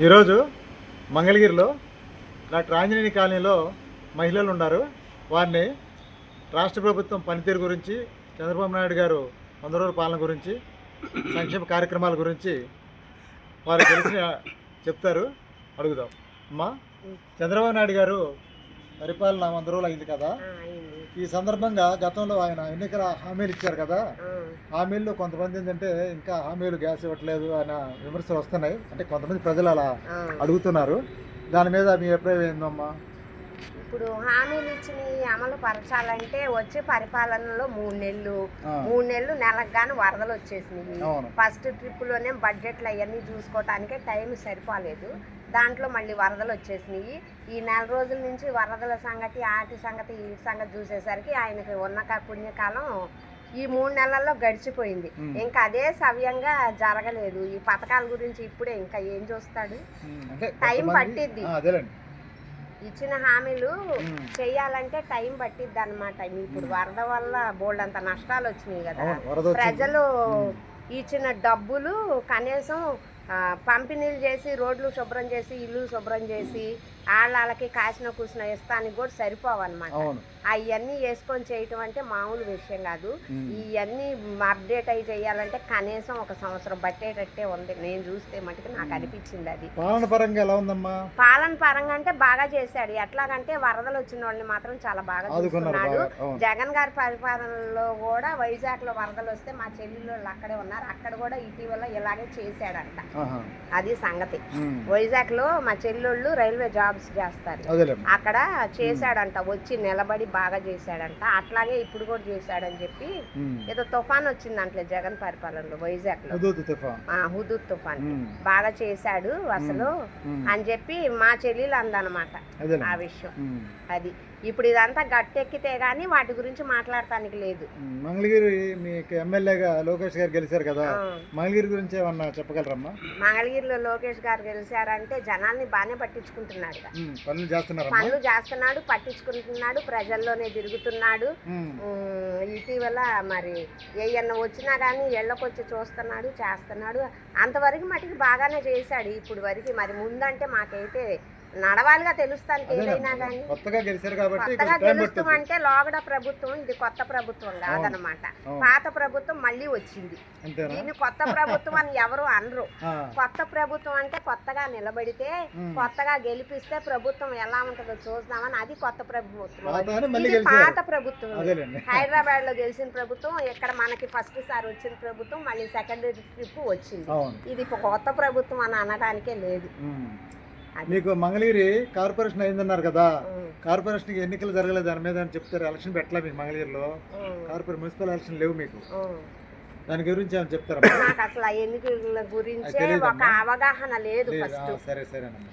ఈరోజు మంగళగిరిలో డాక్టర్ ఆంజనేయ కాలనీలో మహిళలు ఉన్నారు. వారిని రాష్ట్ర ప్రభుత్వం పనితీరు గురించి చంద్రబాబు నాయుడు గారు వంద రోజుల పాలన గురించి సంక్షేమ కార్యక్రమాల గురించి వారు తెలిసిన చెప్తారు. అడుగుదాం. అమ్మా చంద్రబాబు నాయుడు గారు పరిపాలన వంద రోజులు అయింది కదా? ఈ సందర్భంగా గతంలో ఆయన ఎన్నికల హామీలు ఇచ్చారు కదా. ఆ, హామీల్లో కొంతమంది ఏంటంటే ఇంకా హామీలు గ్యాస్ ఇవ్వట్లేదు అన్న విమర్శలు వస్తున్నాయి. అంటే కొంతమంది ప్రజలు అలా. అడుగుతున్నారు. దాని మీద మీ అభిప్రాయం ఏందమ్మా? ఇప్పుడు హామీలు ఇచ్చిన అమలు పరచాలంటే వచ్చే పరిపాలనలో మూడు నెలలు. మూడు నెలలు నెలకు గాను వరదలు వచ్చేసినాయి. ఫస్ట్ ట్రిప్లోనే బడ్జెట్లు అవన్నీ చూసుకోవటానికే టైం సరిపోలేదు దాంట్లో మళ్ళీ వరదలు వచ్చేసినాయి ఈ నెల రోజుల నుంచి వరదల సంగతి ఆటి సంగతి ఈ సంగతి చూసేసరికి ఆయనకి ఉన్న పుణ్యకాలం ఈ మూడు నెలల్లో గడిచిపోయింది. ఇంకా అదే సవ్యంగా జరగలేదు ఈ పథకాల గురించి ఇప్పుడే ఇంకా ఏం చూస్తాడు టైం పట్టిద్ది. ఇచ్చిన హామీలు మ్. చెయ్యాలంటే టైం పట్టిద్ది అనమాట ఇప్పుడు వరద వల్ల బోల్డ్ అంత నష్టాలు వచ్చినాయి కదా. ప్రజలు ఇచ్చిన డబ్బులు కనీసం పంపిణీలు చేసి రోడ్లు శుభ్రం చేసి ఇల్లు శుభ్రం చేసి ఆళ్ళకి కాసిన కూసిన ఇస్తానికి కూడా సరిపోవన్నమాట. అవును. అవన్నీ వేసుకొని చేయటం అంటే మామూలు విషయం కాదు. ఇవన్నీ అప్డేట్ అయి చేయాలంటే కనీసం ఒక సంవత్సరం పట్టేటట్టే ఉంది. నేను చూస్తే మటుకు నాకు అనిపించింది అది. పాలన పరంగా ఎలా ఉందమ్మా? పాలన పరంగా అంటే బాగా చేశాడు. ఎట్లాగంటే వరదలు వచ్చిన వాళ్ళని మాత్రం చాలా బాగా అవును. జగన్ గారి పరిపాలనలో కూడా వైజాగ్లో వరదలు వస్తే మా చెల్లెళ్ళు అక్కడే ఉన్నారు. అక్కడ కూడా ఇటీవల ఇలాగే చేశాడంట. అది సంగతి. వైజాగ్లో మా చెల్లెళ్ళు రైల్వే జాబ్స్ చేస్తారు అక్కడ చేశాడంట వచ్చి నిలబడి బాగా చేశాడంట అట్లాగే ఇప్పుడు కూడా చేశాడని చెప్పి. ఏదో తుఫాన్ వచ్చిందంటలే జగన్ పరిపాలనలో వైజాగ్లో హుదూద్ తుఫాన్. బాగా చేశాడు అసలు. అని చెప్పి మా చెల్లెలు అందనమాట ఆ విషయం. అది ఇప్పుడు ఇదంతా గట్టెక్కితే గానీ వాటి గురించి మాట్లాడటానికి లేదు. మంగళగిరి మీకు ఎమ్మెల్యేగా లోకేష్ గారు గెలిచారు కదా. మంగళగిరి గురించి ఏమన్నా చెప్పగలరమ్మా మంగళగిరిలో లోకేష్ గారు గెలిచారంటే జనాల్ని బాగానే. ఉమ్. పనులు చేస్తున్నారమ్మా? పనులు చేస్తున్నాడు పట్టించుకుంటున్నాడు ప్రజల్లోనే తిరుగుతున్నాడు. ఇటీవల మరి ఏయన్నా వచ్చినా కానీ ఎళ్ళకొచ్చి చూస్తున్నాడు చేస్తున్నాడు. అంతవరకు మటుకు బాగానే చేశాడు ఇప్పుడు వరకు. మరి ముందంటే మాకైతే నడవాలిగా తెలుస్తానికి ఏదైనా. కానీ కొత్తగా గెలిచారు కాబట్టి కొత్తగా గెలుస్తాం అంటే లోగడ ప్రభుత్వం ఇది కొత్త ప్రభుత్వం కాదనమాట. పాత ప్రభుత్వం మళ్ళీ వచ్చింది. దీన్ని కొత్త ప్రభుత్వం అని ఎవరు అనరు. కొత్త ప్రభుత్వం అంటే కొత్తగా నిలబడితే. కొత్తగా గెలిపిస్తే ప్రభుత్వం ఎలా ఉంటుందో చూద్దామని అది కొత్త ప్రభుత్వం. పాత ఇది ప్రభుత్వం. హైదరాబాద్లో గెలిచిన ప్రభుత్వం ఇక్కడ మనకి ఫస్ట్ సారి వచ్చిన ప్రభుత్వం మళ్ళీ సెకండ్ ట్రిప్ వచ్చింది. ఇది కొత్త ప్రభుత్వం అని అనడానికే లేదు. మీకు మంగళగిరి కార్పొరేషన్ అయిందన్నారు కదా. కార్పొరేషన్కి ఎన్నికలు జరగలేదు దాని మీద అని చెప్తారు. ఎలక్షన్ పెట్టలే మీకు మంగళగిరిలో? కార్పొరేట్ మున్సిపల్ ఎలక్షన్ లేవు మీకు. దాని గురించి ఏమైనా చెప్తారా? అసలు ఎన్నికల గురించే. ఒక అవగాహన లేదు సరే సరేనమ్మా.